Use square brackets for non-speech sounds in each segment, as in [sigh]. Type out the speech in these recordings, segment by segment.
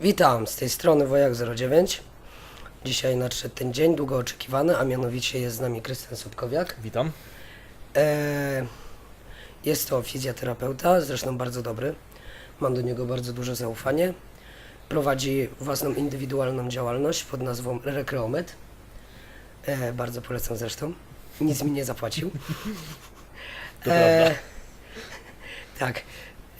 Witam, z tej strony Wojak09. Dzisiaj nadszedł ten dzień długo oczekiwany, a mianowicie jest z nami Krystian Sobkowiak. Witam. E, jest to fizjoterapeuta, zresztą bardzo dobry. Mam do niego bardzo duże zaufanie. Prowadzi własną indywidualną działalność pod nazwą Rekreomet. E, bardzo polecam zresztą. Nic mi nie zapłacił. [laughs] To prawda. tak.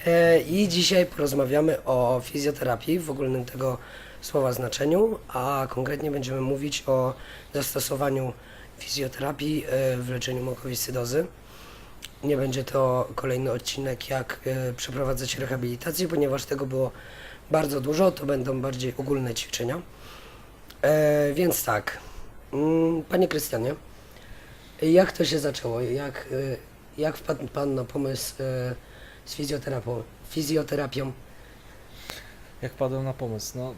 E, I dzisiaj porozmawiamy o fizjoterapii w ogólnym tego słowa znaczeniu, a konkretnie będziemy mówić o zastosowaniu fizjoterapii e, w leczeniu mukowiscydozy. Nie będzie to kolejny odcinek, jak e, przeprowadzać rehabilitację, ponieważ tego było bardzo dużo, to będą bardziej ogólne ćwiczenia. Więc tak, Mm, panie Krystianie, jak to się zaczęło? Jak, jak wpadł Pan na pomysł z fizjoterapią? fizjoterapią? Jak padłem na pomysł? No,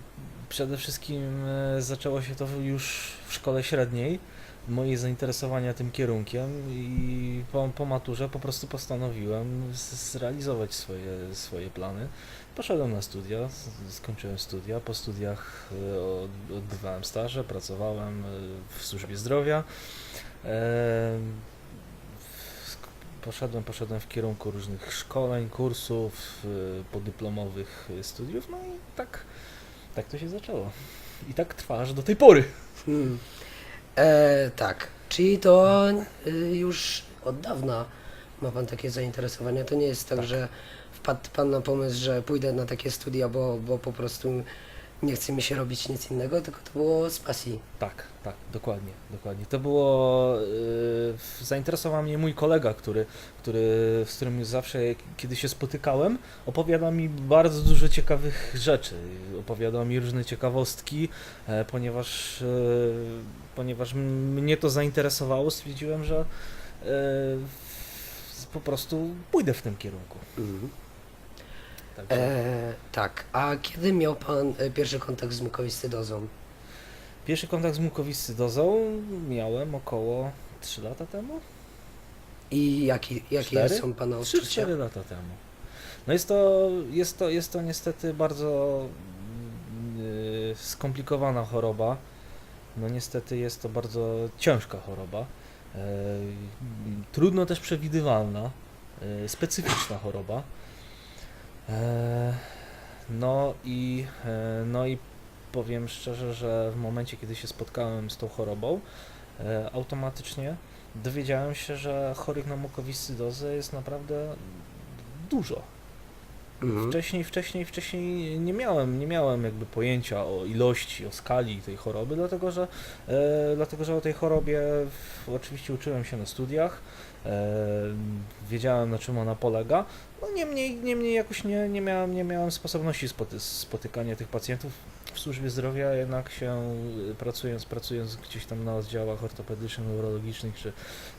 przede wszystkim e, zaczęło się to już w szkole średniej, moje zainteresowania tym kierunkiem i po, po maturze po prostu postanowiłem zrealizować swoje, swoje plany. Poszedłem na studia, skończyłem studia, po studiach e, od- odbywałem staże, pracowałem e, w służbie zdrowia. Poszedłem, poszedłem w kierunku różnych szkoleń, kursów, y, podyplomowych studiów, no i tak, tak to się zaczęło. I tak trwa aż do tej pory. Hmm. E, tak, czyli to y, już od dawna ma Pan takie zainteresowania. To nie jest tak, Tak. że wpadł Pan na pomysł, że pójdę na takie studia, bo, bo po prostu nie chce mi się robić nic innego, tylko to było z pasji. Tak, tak, dokładnie, dokładnie. To było, y, zainteresował mnie mój kolega, który, który, z którym zawsze, kiedy się spotykałem, opowiadał mi bardzo dużo ciekawych rzeczy. Opowiadał mi różne ciekawostki, e, ponieważ, e, ponieważ mnie to zainteresowało, stwierdziłem, że e, po prostu pójdę w tym kierunku. Także E, tak, a kiedy miał Pan e, pierwszy kontakt z mukowiscydozą? Pierwszy kontakt z mukowiscydozą miałem około 3 lata temu. I jaki, jakie Cztery? są Pana odczucia? 3-4 lata temu. No jest to, jest to, jest to niestety bardzo yy, skomplikowana choroba. No niestety jest to bardzo ciężka choroba. Yy, trudno też przewidywalna, yy, specyficzna choroba. Yy, no i, yy, no i powiem szczerze, że w momencie, kiedy się spotkałem z tą chorobą, yy, automatycznie dowiedziałem się, że chorych na mukowiscydozę jest naprawdę dużo. Mhm. Wcześniej, wcześniej, wcześniej nie miałem, nie miałem jakby pojęcia o ilości, o skali tej choroby, dlatego że, e, dlatego, że o tej chorobie w, oczywiście uczyłem się na studiach, e, wiedziałem na czym ona polega, no niemniej, niemniej jakoś nie, nie, miałem, nie miałem sposobności spoty, spotykania tych pacjentów w służbie zdrowia, jednak się y, pracując, pracując gdzieś tam na oddziałach ortopedycznych, neurologicznych czy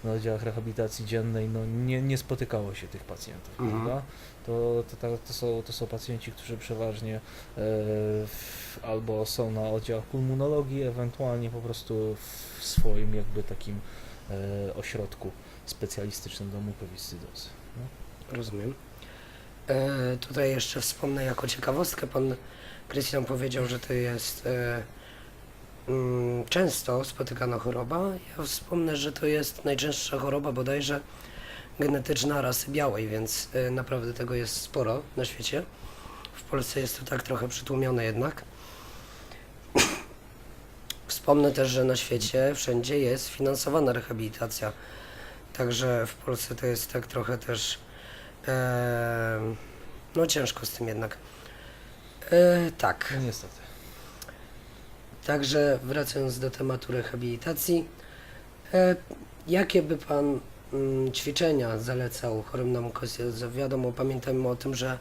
na oddziałach rehabilitacji dziennej, no nie, nie spotykało się tych pacjentów, Mhm. prawda? To, to, to, to, są, to są pacjenci, którzy przeważnie e, w, albo są na oddziałach pulmonologii, ewentualnie po prostu w swoim jakby takim e, ośrodku specjalistycznym do mukowiscydozy. No. Rozumiem. E, tutaj jeszcze wspomnę jako ciekawostkę, pan Krystian powiedział, że to jest e, mm, często spotykana choroba. Ja wspomnę, że to jest najczęstsza choroba bodajże genetyczna rasy białej, więc e, naprawdę tego jest sporo na świecie. W Polsce jest to tak trochę przytłumione jednak. [coughs] Wspomnę też, że na świecie wszędzie jest finansowana rehabilitacja. Także w Polsce to jest tak trochę też e, no ciężko z tym jednak. E, tak. no niestety. Także wracając do tematu rehabilitacji, e, jakie by Pan ćwiczenia zalecał chorym na mukowiscydozę? Wiadomo, pamiętajmy o tym, że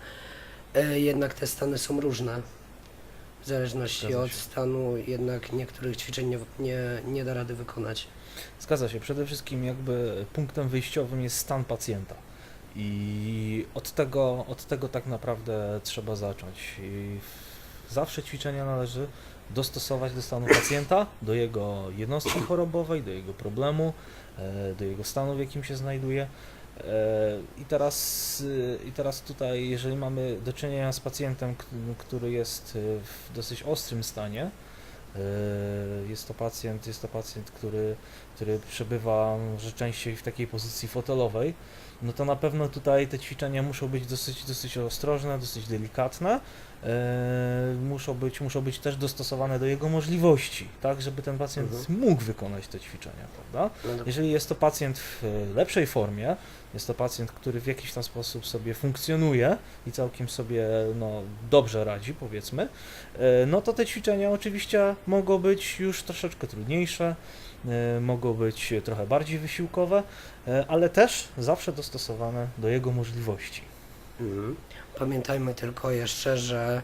e, jednak te stany są różne. W zależności od stanu jednak niektórych ćwiczeń nie, nie, nie da rady wykonać. Zgadza się. Przede wszystkim jakby punktem wyjściowym jest stan pacjenta. I od tego, od tego tak naprawdę trzeba zacząć. I zawsze ćwiczenia należy dostosować do stanu pacjenta, do jego jednostki chorobowej, do jego problemu, do jego stanu, w jakim się znajduje. E, I teraz, y, I teraz tutaj, jeżeli mamy do czynienia z pacjentem, który jest w dosyć ostrym stanie, jest to pacjent, jest to pacjent, który, który przebywa może częściej w takiej pozycji fotelowej, no to na pewno tutaj te ćwiczenia muszą być dosyć, dosyć ostrożne, dosyć delikatne. e, Muszą być, muszą być też dostosowane do jego możliwości, tak, żeby ten pacjent Mhm. mógł wykonać te ćwiczenia, prawda? No Jeżeli jest to pacjent w e, lepszej formie, jest to pacjent, który w jakiś tam sposób sobie funkcjonuje i całkiem sobie no, dobrze radzi, powiedzmy, e, no to te ćwiczenia oczywiście mogą być już troszeczkę trudniejsze, mogą być trochę bardziej wysiłkowe, e, ale też zawsze dostosowane do jego możliwości. Mhm. Pamiętajmy tylko jeszcze, że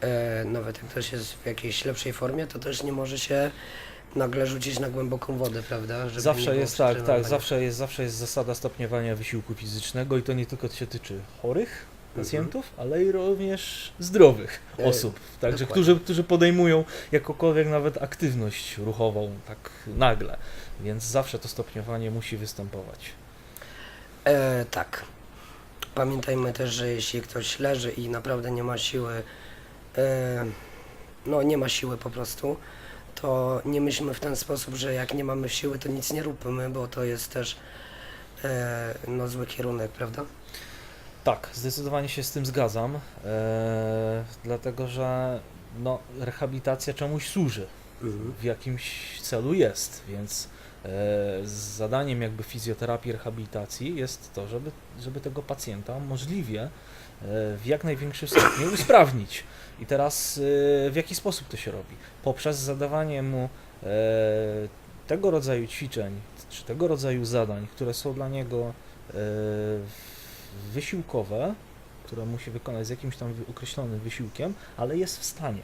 e, nawet jak ktoś jest w jakiejś lepszej formie, to też nie może się nagle rzucić na głęboką wodę, prawda? Żeby Zawsze jest tak, tak, zawsze jest, zawsze jest zasada stopniowania wysiłku fizycznego i to nie tylko się tyczy chorych pacjentów, ale i również zdrowych. E, osób, także dokładnie. którzy, którzy podejmują jakąkolwiek nawet aktywność ruchową tak nagle, więc zawsze to stopniowanie musi występować. E, tak. Pamiętajmy też, że jeśli ktoś leży i naprawdę nie ma siły, e, no nie ma siły po prostu, to nie myślmy w ten sposób, że jak nie mamy siły, to nic nie róbmy, bo to jest też e, no, zły kierunek, prawda? Tak, zdecydowanie się z tym zgadzam, e, dlatego że no, rehabilitacja czemuś służy. w jakimś celu jest, więc e, zadaniem jakby fizjoterapii, rehabilitacji jest to, żeby, żeby tego pacjenta możliwie e, w jak największym stopniu usprawnić. I teraz e, w jaki sposób to się robi? Poprzez zadawanie mu e, tego rodzaju ćwiczeń, czy tego rodzaju zadań, które są dla niego e, wysiłkowe, które musi wykonać z jakimś tam określonym wysiłkiem, ale jest w stanie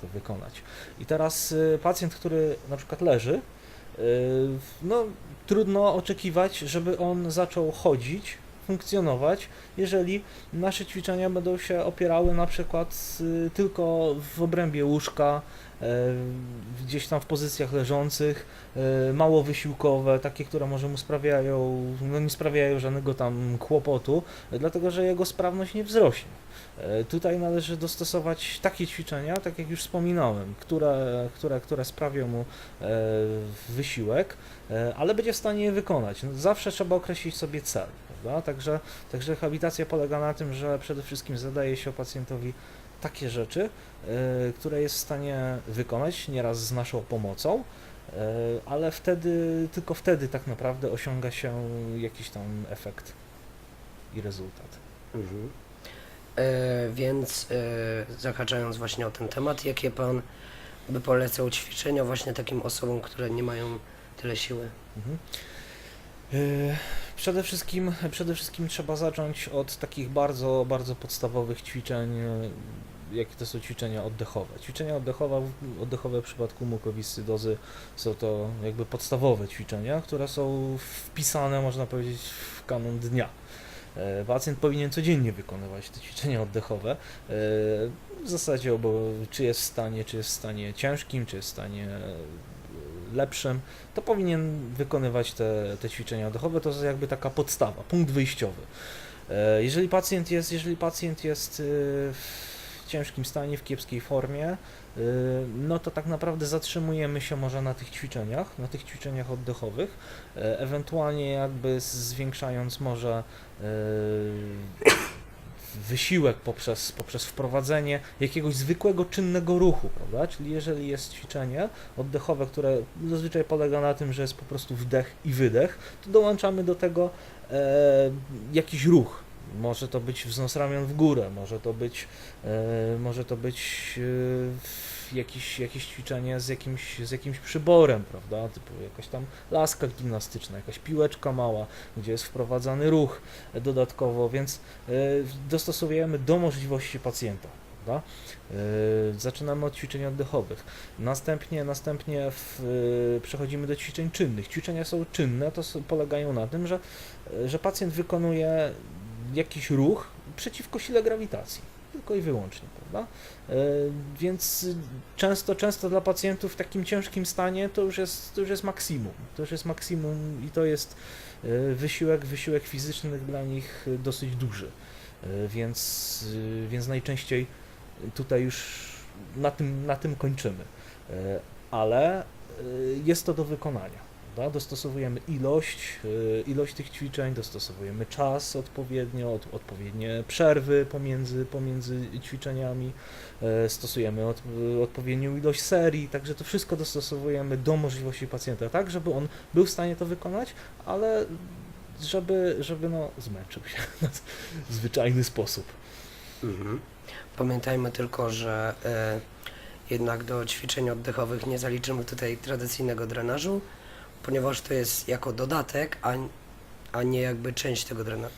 to wykonać. I teraz y, pacjent, który na przykład leży, y, no trudno oczekiwać, żeby on zaczął chodzić, funkcjonować, jeżeli nasze ćwiczenia będą się opierały na przykład y, tylko w obrębie łóżka, gdzieś tam w pozycjach leżących, y, mało wysiłkowe, takie, które może mu sprawiają, no nie sprawiają żadnego tam kłopotu, dlatego że jego sprawność nie wzrośnie. E, Tutaj należy dostosować takie ćwiczenia, tak jak już wspominałem, które, które, które sprawią mu e, wysiłek, e, ale będzie w stanie je wykonać. No, zawsze trzeba określić sobie cel? Także, także rehabilitacja polega na tym, że przede wszystkim zadaje się pacjentowi takie rzeczy, e, które jest w stanie wykonać, nieraz z naszą pomocą, e, ale wtedy, tylko wtedy tak naprawdę osiąga się jakiś tam efekt i rezultat. Mhm. E, więc e, zahaczając właśnie o ten temat, jakie Pan by polecał ćwiczenia właśnie takim osobom, które nie mają tyle siły? Mhm. Yy, Przede wszystkim, przede wszystkim trzeba zacząć od takich bardzo, bardzo podstawowych ćwiczeń, yy, jakie to są ćwiczenia oddechowe. Ćwiczenia oddechowe, oddechowe w przypadku mukowiscydozy są to jakby podstawowe ćwiczenia, które są wpisane, można powiedzieć, w kanon dnia. Yy, Pacjent powinien codziennie wykonywać te ćwiczenia oddechowe. Yy, W zasadzie, czy jest w stanie, czy jest w stanie ciężkim, czy jest w stanie lepszym, to powinien wykonywać te, te ćwiczenia oddechowe. To jest jakby taka podstawa, punkt wyjściowy. E, Jeżeli pacjent jest, jeżeli pacjent jest y, w ciężkim stanie, w kiepskiej formie, y, no to tak naprawdę zatrzymujemy się może na tych ćwiczeniach, na tych ćwiczeniach oddechowych, e, ewentualnie jakby zwiększając może y, wysiłek poprzez, poprzez wprowadzenie jakiegoś zwykłego, czynnego ruchu, prawda? Czyli jeżeli jest ćwiczenie oddechowe, które zazwyczaj polega na tym, że jest po prostu wdech i wydech, to dołączamy do tego e, jakiś ruch. Może to być wznos ramion w górę, może to być, e, może to być e, jakieś, jakieś ćwiczenie z jakimś, z jakimś przyborem, prawda? Typu jakaś tam laska gimnastyczna, jakaś piłeczka mała, gdzie jest wprowadzany ruch dodatkowo, więc e, dostosowujemy do możliwości pacjenta. E, Zaczynamy od ćwiczeń oddechowych. Następnie, następnie w, e, przechodzimy do ćwiczeń czynnych. Ćwiczenia są czynne, to polegają na tym, że, że pacjent wykonuje jakiś ruch przeciwko sile grawitacji. Tylko i wyłącznie, prawda? E, Więc często, często dla pacjentów w takim ciężkim stanie to już jest, to już jest maksimum. To już jest maksimum i to jest e, wysiłek, wysiłek fizyczny dla nich dosyć duży. E, Więc, więc najczęściej tutaj już na tym, na tym kończymy. Ale jest to do wykonania. Prawda? Dostosowujemy ilość, e, ilość tych ćwiczeń, dostosowujemy czas odpowiednio, od, odpowiednie przerwy pomiędzy, pomiędzy ćwiczeniami, e, stosujemy od, odpowiednią ilość serii, także to wszystko dostosowujemy do możliwości pacjenta, tak, żeby on był w stanie to wykonać, ale żeby, żeby no, zmęczył się [laughs] w zwyczajny sposób. Mhm. Pamiętajmy tylko, że e, jednak do ćwiczeń oddechowych nie zaliczymy tutaj tradycyjnego drenażu, ponieważ to jest jako dodatek, a, a nie jakby część tego, drena,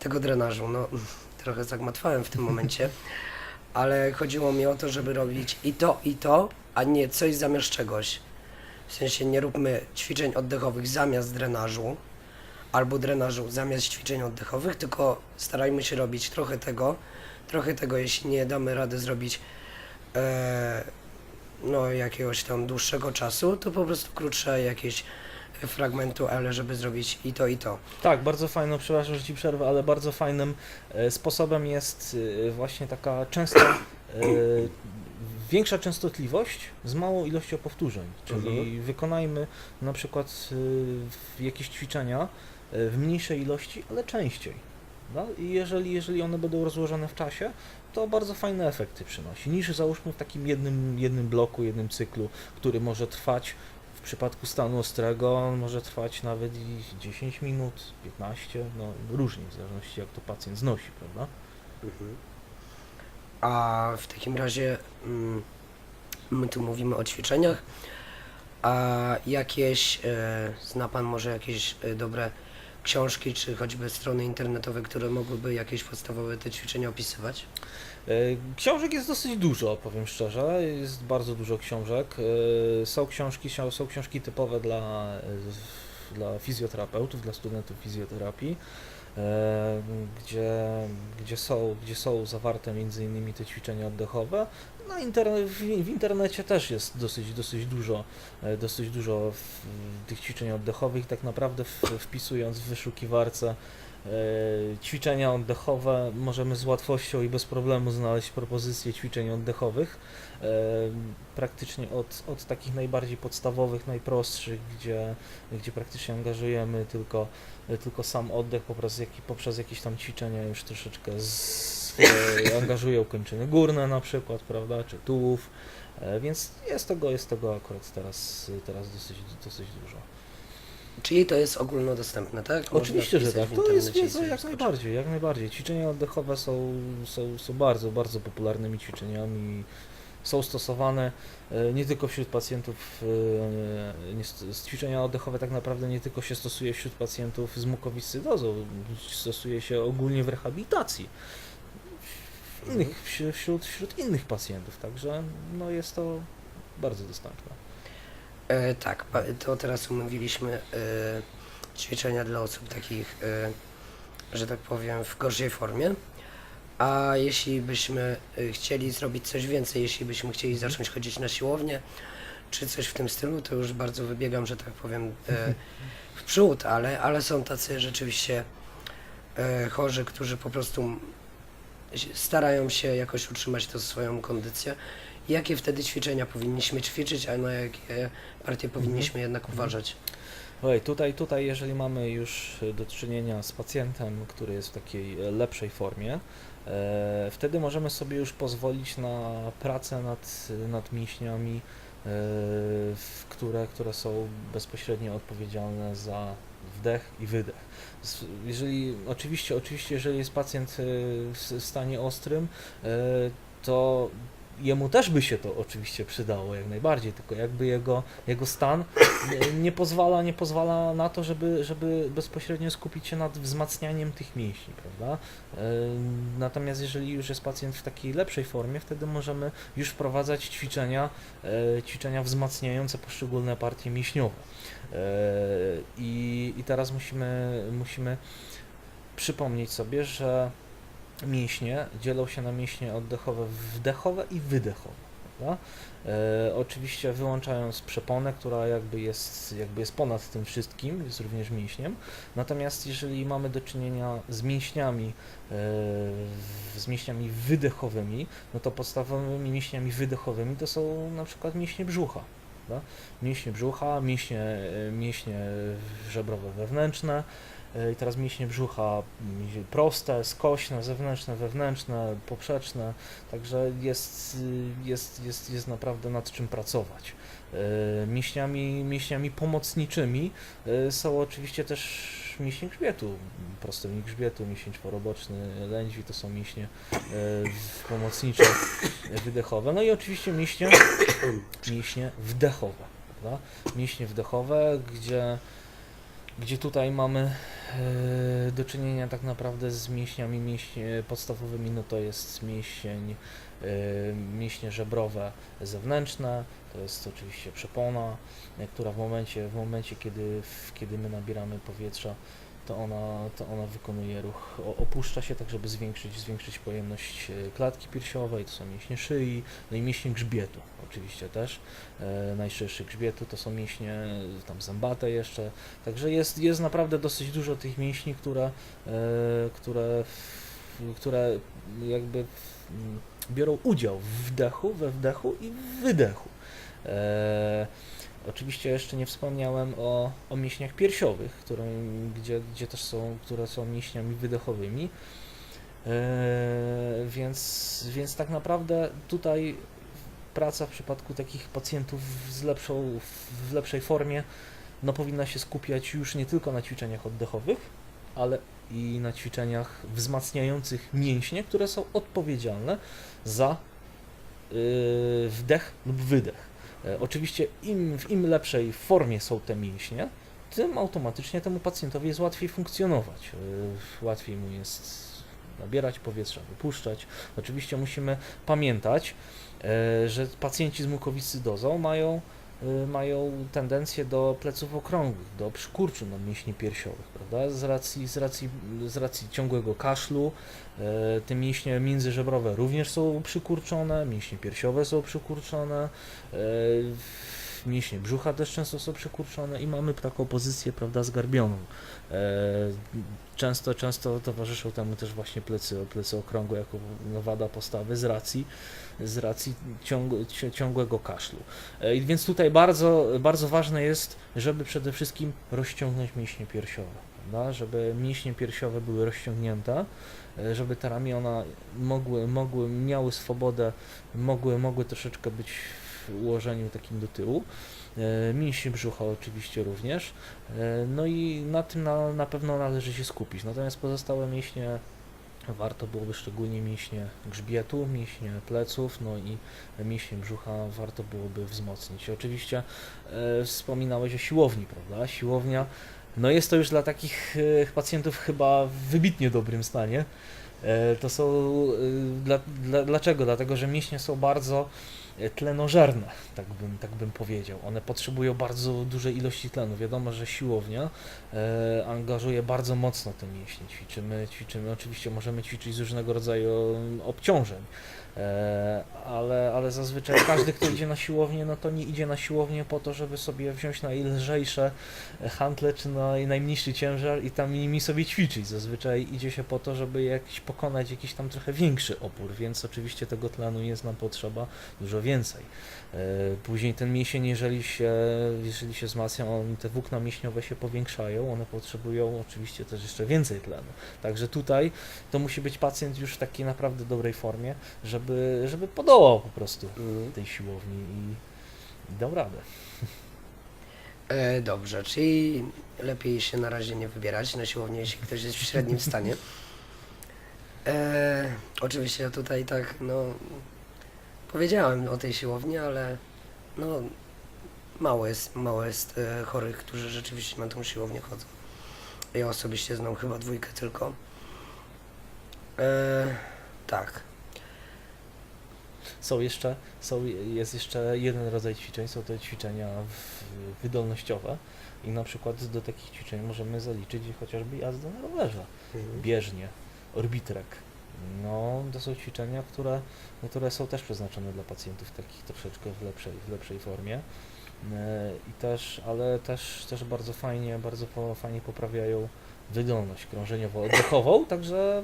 tego drenażu. No, [laughs] trochę zagmatwałem w tym [laughs] momencie, ale chodziło mi o to, żeby robić i to, i to, a nie coś zamiast czegoś. W sensie nie róbmy ćwiczeń oddechowych zamiast drenażu, albo drenażu zamiast ćwiczeń oddechowych, tylko starajmy się robić trochę tego, trochę tego, jeśli nie damy rady zrobić e, no, jakiegoś tam dłuższego czasu, to po prostu krótsze jakieś fragmentu, ale żeby zrobić i to, i to. Tak, bardzo fajną, przepraszam, że Ci przerwę, ale bardzo fajnym e, sposobem jest e, właśnie taka częsta, e, większa częstotliwość z małą ilością powtórzeń, czyli Mhm. wykonajmy na przykład jakieś ćwiczenia w mniejszej ilości, ale częściej. No? I jeżeli, jeżeli one będą rozłożone w czasie, to bardzo fajne efekty przynosi, niż załóżmy w takim jednym, jednym bloku, jednym cyklu, który może trwać w przypadku stanu ostrego on może trwać nawet i 10 minut, 15, no różnie, w zależności jak to pacjent znosi, prawda? A w takim razie mm, my tu mówimy o ćwiczeniach, a jakieś, e, zna Pan może jakieś e, dobre książki, czy choćby strony internetowe, które mogłyby jakieś podstawowe te ćwiczenia opisywać? E, Książek jest dosyć dużo, powiem szczerze, jest bardzo dużo książek. E, Są książki, są książki typowe dla, e, dla fizjoterapeutów, dla studentów fizjoterapii, gdzie, gdzie, są, gdzie są zawarte między innymi te ćwiczenia oddechowe. No, interne, w, internecie też jest dosyć, dosyć dużo, e, dosyć dużo tych ćwiczeń oddechowych. Tak naprawdę wpisując w wyszukiwarce e, ćwiczenia oddechowe możemy z łatwością i bez problemu znaleźć propozycje ćwiczeń oddechowych. E, praktycznie od, od takich najbardziej podstawowych, najprostszych, gdzie, gdzie praktycznie angażujemy tylko, tylko sam oddech poprzez, poprzez jakieś tam ćwiczenia już troszeczkę e, [laughs] angażują kończyny górne na przykład, prawda, czy tułów. E, Więc jest tego, jest tego akurat teraz, teraz dosyć, dosyć dużo. Czyli to jest ogólnodostępne, tak? Można Oczywiście, że wpisać tak. w To jest internecie i wiedza sobie jak najbardziej, jak najbardziej. Ćwiczenia oddechowe są, są, są bardzo, bardzo popularnymi ćwiczeniami. Są stosowane e, nie tylko wśród pacjentów, e, nie, st- s- ćwiczenia oddechowe tak naprawdę nie tylko się stosuje wśród pacjentów z mukowiscydozą, stosuje się ogólnie w rehabilitacji. Mhm. innych, wśród, wśród, wśród innych pacjentów, także no jest to bardzo dostępne. E, tak, pa- to teraz omówiliśmy e, ćwiczenia dla osób takich, e, że tak powiem, w gorszej formie. A jeśli byśmy e, chcieli zrobić coś więcej, jeśli byśmy chcieli zacząć chodzić na siłownię, czy coś w tym stylu, to już bardzo wybiegam, że tak powiem, e, w przód, ale, ale są tacy rzeczywiście e, chorzy, którzy po prostu starają się jakoś utrzymać tą swoją kondycję. Jakie wtedy ćwiczenia powinniśmy ćwiczyć, a na jakie partie powinniśmy jednak Mhm. uważać? Oj, tutaj, tutaj, jeżeli mamy już do czynienia z pacjentem, który jest w takiej lepszej formie, e, wtedy możemy sobie już pozwolić na pracę nad, nad mięśniami, e, które, które są bezpośrednio odpowiedzialne za wdech i wydech. Jeżeli, oczywiście, oczywiście, jeżeli jest pacjent e, w w stanie ostrym, e, to jemu też by się to oczywiście przydało jak najbardziej, tylko jakby jego, jego stan nie, pozwala, nie pozwala na to, żeby, żeby bezpośrednio skupić się nad wzmacnianiem tych mięśni, prawda? Natomiast jeżeli już jest pacjent w takiej lepszej formie, wtedy możemy już wprowadzać ćwiczenia, e, ćwiczenia wzmacniające poszczególne partie mięśniowe. E, I, i teraz musimy, musimy przypomnieć sobie, że mięśnie dzielą się na mięśnie oddechowe, wdechowe i wydechowe. E, oczywiście wyłączając przeponę, która jakby jest, jakby jest ponad tym wszystkim, jest również mięśniem. Natomiast jeżeli mamy do czynienia z mięśniami, e, z mięśniami wydechowymi, no to podstawowymi mięśniami wydechowymi to są na przykład mięśnie brzucha. Mięśnie brzucha, mięśnie, mięśnie żebrowe wewnętrzne, I teraz mięśnie brzucha mm, proste, skośne, zewnętrzne, wewnętrzne, poprzeczne, także jest, y, jest, jest, jest naprawdę nad czym pracować. E, Mięśniami, mięśniami pomocniczymi e, są oczywiście też mięśnie grzbietu, prostownik grzbietu, mięsień czworoboczny, lędźwi to są mięśnie e, pomocnicze, e, wydechowe, no i oczywiście mięśnie, mięśnie wdechowe, prawda? Mięśnie wdechowe, gdzie gdzie tutaj mamy e, do czynienia tak naprawdę z mięśniami. Mięśnie podstawowymi, no to jest mięsień, e, mięśnie żebrowe zewnętrzne, to jest oczywiście przepona, e, która w momencie, w momencie kiedy, kiedy my nabieramy powietrza, to ona, to ona wykonuje ruch, opuszcza się tak, żeby zwiększyć, zwiększyć pojemność e, klatki piersiowej, to są mięśnie szyi, no i mięśnie grzbietu oczywiście też, e, najszerszy grzbietu to są mięśnie e, tam zębate jeszcze, Także jest, jest naprawdę dosyć dużo tych mięśni, które, e, które, które jakby w- m, biorą udział w wdechu, we wdechu i w wydechu. E, oczywiście jeszcze nie wspomniałem o, o mięśniach piersiowych, które, gdzie, gdzie też są, które są mięśniami wydechowymi. E, więc, więc tak naprawdę tutaj praca w przypadku takich pacjentów z lepszą, w lepszej formie no powinna się skupiać już nie tylko na ćwiczeniach oddechowych, ale i na ćwiczeniach wzmacniających mięśnie, które są odpowiedzialne za yy, wdech lub wydech. E, oczywiście im, w im lepszej formie są te mięśnie, tym automatycznie temu pacjentowi jest łatwiej funkcjonować. Yy, łatwiej mu jest nabierać powietrza, wypuszczać. Oczywiście musimy pamiętać, e, że pacjenci z mukowiscydozą mają mają tendencję do pleców okrągłych, do przykurczu na mięśni piersiowych, prawda? Z racji, z racji, z racji ciągłego kaszlu, e, te mięśnie międzyżebrowe również są przykurczone, mięśnie piersiowe są przykurczone, e, mięśnie brzucha też często są przykurczone i mamy taką pozycję, prawda, zgarbioną. Często, często towarzyszą temu też właśnie plecy, plecy okrągłe jako wada postawy z racji, z racji ciąg, ci- ciągłego kaszlu. E, więc tutaj bardzo, bardzo ważne jest, żeby przede wszystkim rozciągnąć mięśnie piersiowe, prawda? żeby mięśnie piersiowe były rozciągnięte, e, żeby te ramiona mogły, mogły, miały swobodę, mogły, mogły troszeczkę być w ułożeniu takim do tyłu. E, Mięśnie brzucha oczywiście również. No i na tym na, na pewno należy się skupić. Natomiast pozostałe mięśnie warto byłoby szczególnie mięśnie grzbietu, mięśnie pleców, no i mięśnie brzucha warto byłoby wzmocnić. Oczywiście e, wspominałeś o siłowni, prawda? Siłownia, no jest to już dla takich e, pacjentów chyba w wybitnie dobrym stanie. E, to są, e, dla, dla, dlaczego? Dlatego, że mięśnie są bardzo tlenożerne, tak bym, tak bym powiedział. One potrzebują bardzo dużej ilości tlenu. Wiadomo, że siłownia e, angażuje bardzo mocno te mięśnie. Ćwiczymy, ćwiczymy, oczywiście możemy ćwiczyć z różnego rodzaju obciążeń, ale, ale zazwyczaj każdy, kto idzie na siłownię, no to nie idzie na siłownię po to, żeby sobie wziąć najlżejsze hantle czy naj, najmniejszy ciężar i tam nimi sobie ćwiczyć. Zazwyczaj idzie się po to, żeby jakiś pokonać jakiś tam trochę większy opór, więc oczywiście tego tlenu jest nam potrzeba dużo więcej. E, Później ten mięsień, jeżeli się, jeżeli się wzmacnia, on, te włókna mięśniowe się powiększają, one potrzebują oczywiście też jeszcze więcej tlenu. Także tutaj to musi być pacjent już w takiej naprawdę dobrej formie, żeby, żeby podołał po prostu Mm. tej siłowni i, i dał radę. E, dobrze, czyli lepiej się na razie nie wybierać na siłownię, jeśli ktoś jest w średnim [laughs] stanie. E, oczywiście ja tutaj tak, no, powiedziałem o tej siłowni, ale no, mało jest, mało jest e, chorych, którzy rzeczywiście na tą siłownię chodzą. Ja osobiście znam chyba dwójkę tylko. E, tak. Są jeszcze, są, jest jeszcze jeden rodzaj ćwiczeń, są to ćwiczenia wydolnościowe i na przykład do takich ćwiczeń możemy zaliczyć chociażby jazdę na rowerze. bieżnie, orbitrek, No, to są ćwiczenia, które, które są też przeznaczone dla pacjentów takich troszeczkę w lepszej, w lepszej formie. E, I też, ale też, też bardzo fajnie, bardzo fajnie poprawiają wydolność krążeniowo-oddechową, także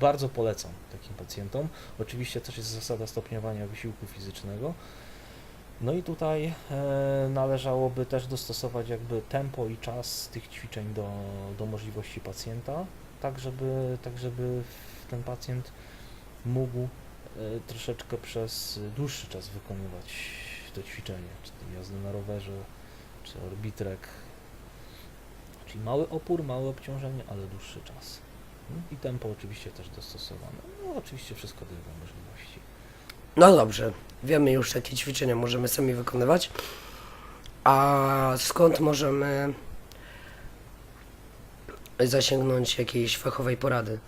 bardzo polecam takim pacjentom. Oczywiście też jest zasada stopniowania wysiłku fizycznego. No i tutaj e, należałoby też dostosować jakby tempo i czas tych ćwiczeń do, do możliwości pacjenta, tak żeby, tak żeby ten pacjent mógł e, troszeczkę przez dłuższy czas wykonywać to ćwiczenie, czy to jazdę na rowerze, czy orbitrek, czyli mały opór, małe obciążenie, ale dłuższy czas. I tempo oczywiście też dostosowane. No oczywiście wszystko do jego możliwości. No dobrze, wiemy już jakie ćwiczenia możemy sami wykonywać. A skąd możemy zasięgnąć jakiejś fachowej porady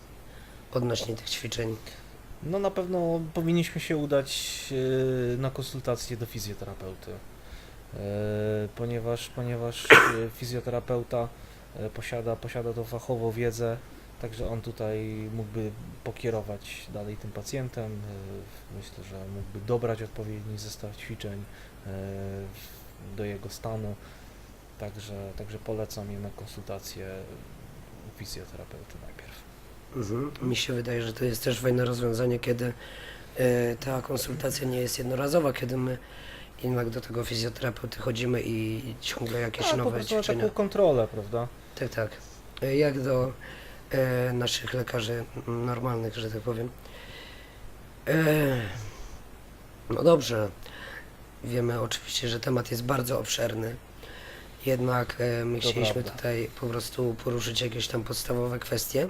odnośnie tych ćwiczeń? No na pewno powinniśmy się udać e, na konsultację do fizjoterapeuty, e, ponieważ, ponieważ e, fizjoterapeuta posiada, posiada tą fachową wiedzę, także on tutaj mógłby pokierować dalej tym pacjentem. e, Myślę, że mógłby dobrać odpowiedni zestaw ćwiczeń e, do jego stanu, także, także polecam jednak konsultację u fizjoterapeuty najpierw. Mhm. Mi się wydaje, że to jest też fajne rozwiązanie, kiedy e, ta konsultacja nie jest jednorazowa, kiedy my jednak do tego fizjoterapeuty chodzimy i ciągle jakieś Tak, po nowe na ćwiczenia. taką kontrolę, prawda? Tak, tak. Jak do e, naszych lekarzy normalnych, że tak powiem. E, no dobrze. Wiemy oczywiście, że temat jest bardzo obszerny. Jednak e, my To chcieliśmy prawda. tutaj po prostu poruszyć jakieś tam podstawowe kwestie.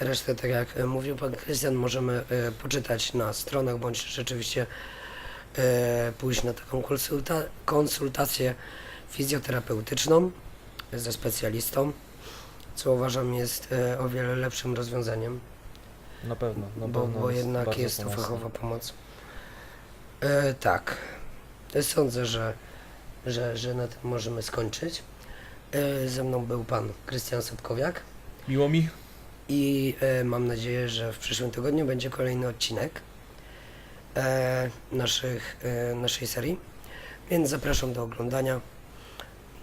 Resztę, tak jak mówił pan Krystian, możemy e, poczytać na stronach, bądź rzeczywiście e, pójść na taką konsulta konsultację fizjoterapeutyczną ze specjalistą, co uważam jest e, o wiele lepszym rozwiązaniem, Na pewno. Na bo, pewno bo jednak bardzo jest to pomocne. fachowa pomoc. E, tak, E, sądzę, że, że, że na tym możemy skończyć. E, ze mną był pan Krystian Sobkowiak Miło mi. i e, mam nadzieję, że w przyszłym tygodniu będzie kolejny odcinek e, naszych, e, naszej serii, więc zapraszam do oglądania.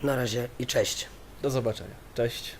Na razie i cześć. Do zobaczenia. Cześć.